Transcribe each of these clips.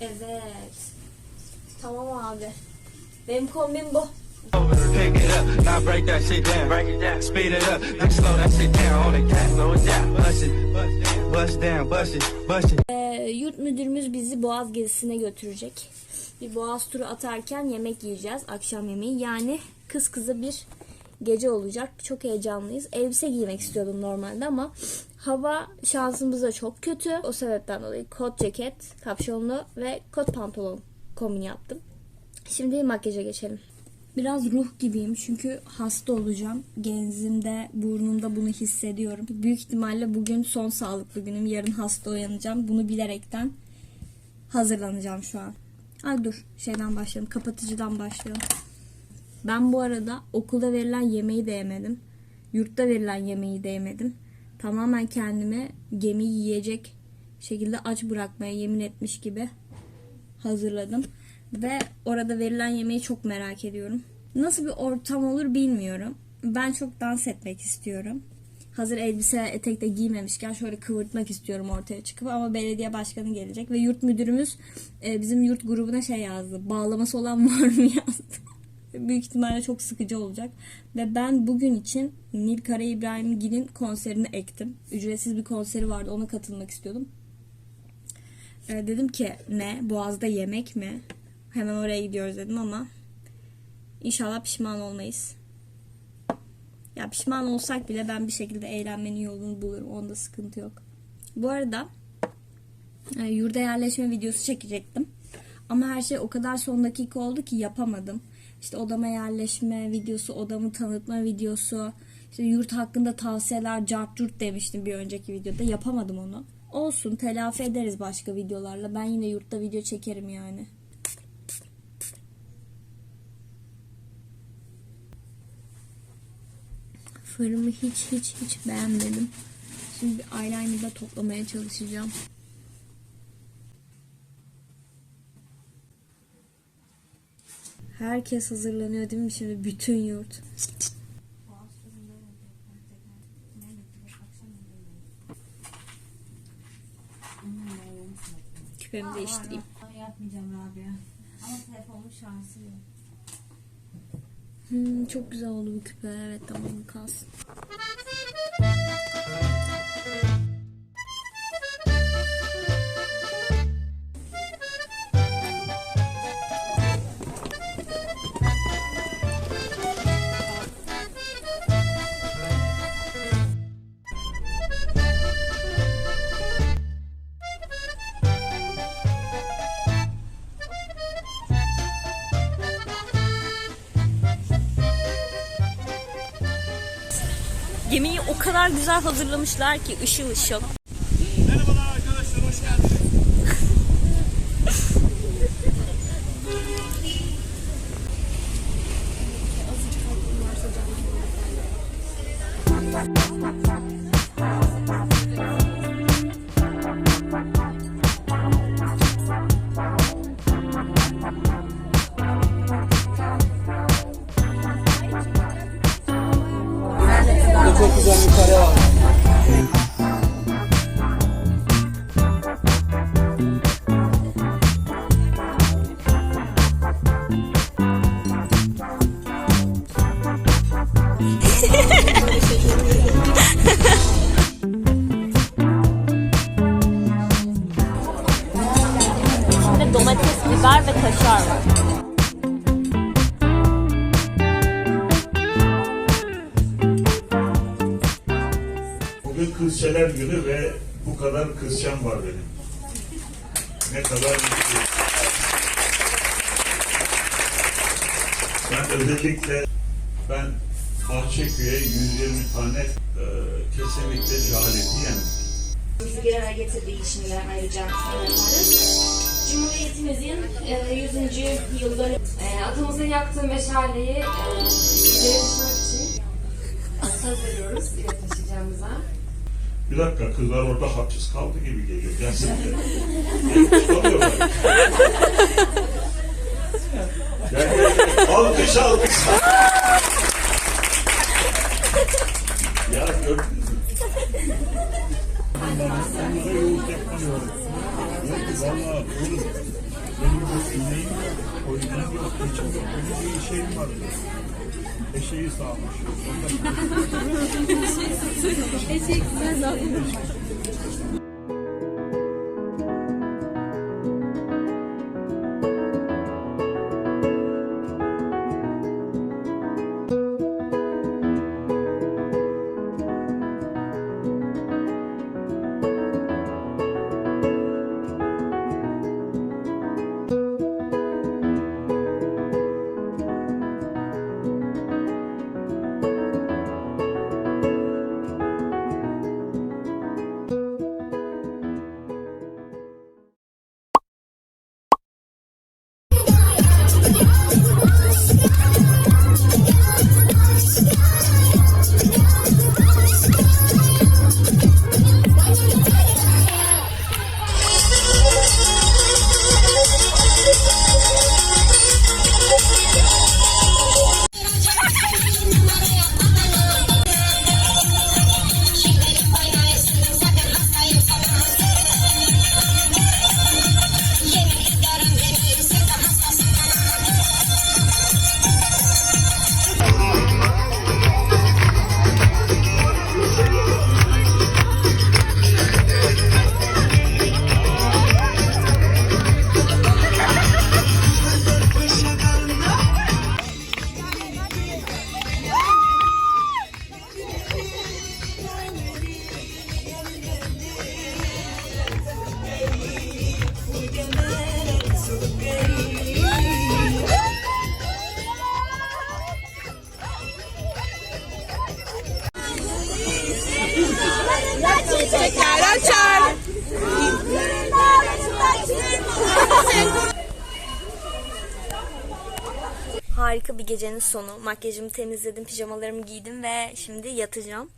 Evet. Tamam abi. Benim kombim bu. Pick it up, now break that shit down. Break it down. Speed it up, now slow that shit down. On the gas, slow it down. Bust it, bust down, bust it, bust it. Ee, yurt müdürümüz bizi Boğaz gezisine götürecek. Bir Boğaz turu atarken yemek yiyeceğiz. Akşam yemeği. Yani kız kıza bir gece olacak. Çok heyecanlıyız. Elbise giymek istiyordum normalde ama hava şansımız da çok kötü. O sebepten dolayı kot ceket, kapşonlu ve kot pantolon kombini yaptım. Şimdi makyaja geçelim. Biraz ruh gibiyim çünkü hasta olacağım. Genzimde, burnumda bunu hissediyorum. Büyük ihtimalle bugün son sağlıklı günüm. Yarın hasta uyanacağım. Bunu bilerekten hazırlanacağım şu an. Ay dur şeyden başlayalım. Kapatıcıdan başlayalım. Ben bu arada okulda verilen yemeği de yemedim. Yurtta verilen yemeği de yemedim. Tamamen kendimi gemi yiyecek şekilde aç bırakmaya yemin etmiş gibi hazırladım. Ve orada verilen yemeği çok merak ediyorum. Nasıl bir ortam olur bilmiyorum. Ben çok dans etmek istiyorum. Hazır elbise etek de giymemişken şöyle kıvırtmak istiyorum ortaya çıkıp ama belediye başkanı gelecek ve yurt müdürümüz e, bizim yurt grubuna şey yazdı. Bağlaması olan var mı yazdı. Büyük ihtimalle çok sıkıcı olacak. Ve ben bugün için Nil Kara İbrahimgil'in konserini ektim. Ücretsiz bir konseri vardı ona katılmak istiyordum. E, dedim ki ne Boğaz'da yemek mi? Hemen oraya gidiyoruz dedim ama inşallah pişman olmayız. Ya pişman olsak bile ben bir şekilde eğlenmenin yolunu bulurum. Onda sıkıntı yok. Bu arada e, yurda yerleşme videosu çekecektim. Ama her şey o kadar son dakika oldu ki yapamadım. İşte odama yerleşme videosu, odamı tanıtma videosu, işte yurt hakkında tavsiyeler, cart curt demiştim bir önceki videoda. Yapamadım onu. Olsun telafi ederiz başka videolarla. Ben yine yurtta video çekerim yani. Farımı hiç hiç hiç beğenmedim. Şimdi bir eyeliner'da toplamaya çalışacağım. Herkes hazırlanıyor değil mi şimdi bütün yurt? Küpemi değiştireyim. Yapmayacağım Rabia. Ama telefonun şarjı yok. Hmm, çok güzel oldu bu küpe. Evet tamam kalsın. Gemiyi o kadar güzel hazırlamışlar ki ışıl ışıl. Merhabalar arkadaşlar, hoş geldiniz. kare var. Kızçeler günü ve bu kadar kızçam var benim. Ne kadar. Ben özellikle ben Bahçeköy'e 120 tane e, kesinlikle cehaleti yenim. bizi bir araya getirdiği için ayrıca minnettarız. Cumhuriyetimizin e, 100. yılları e, atamızın yaktığı meşaleyi e, Bir dakika kızlar orada hapsiz kaldı gibi geliyor. Gel gel. Alkış alkış. ya gördünüz mü? Burada yoğurt yapmıyorum. Yok valla oğlum Benim yok, ineğim yok, koyunum yok, keçim yok. Benim bir şeyim var diyor. Eşeği sağmış. Harika bir gecenin sonu. Makyajımı temizledim, pijamalarımı giydim ve şimdi yatacağım.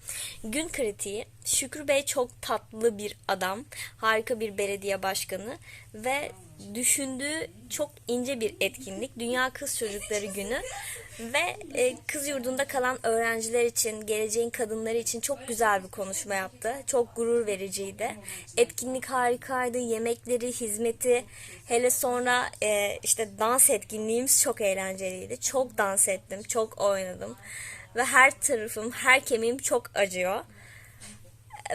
Gün kritiği. Şükrü Bey çok tatlı bir adam. Harika bir belediye başkanı ve düşündüğü çok ince bir etkinlik. Dünya Kız Çocukları Günü ve e, kız yurdunda kalan öğrenciler için, geleceğin kadınları için çok güzel bir konuşma yaptı. Çok gurur vericiydi. Etkinlik harikaydı. Yemekleri, hizmeti, hele sonra e, işte dans etkinliğimiz çok eğlenceliydi. Çok dans ettim, çok oynadım. Ve her tarafım, her kemiğim çok acıyor.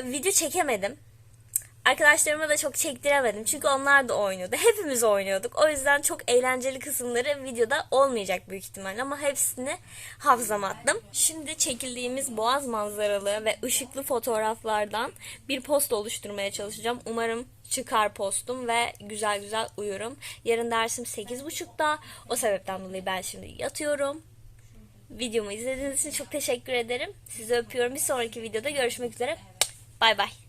Video çekemedim. Arkadaşlarıma da çok çektiremedim çünkü onlar da oynuyordu. Hepimiz oynuyorduk. O yüzden çok eğlenceli kısımları videoda olmayacak büyük ihtimalle ama hepsini hafızama attım. Şimdi çekildiğimiz boğaz manzaralı ve ışıklı fotoğraflardan bir post oluşturmaya çalışacağım. Umarım çıkar postum ve güzel güzel uyurum. Yarın dersim 8.30'da. O sebepten dolayı ben şimdi yatıyorum. Videomu izlediğiniz için çok teşekkür ederim. Sizi öpüyorum. Bir sonraki videoda görüşmek üzere. Bay bay.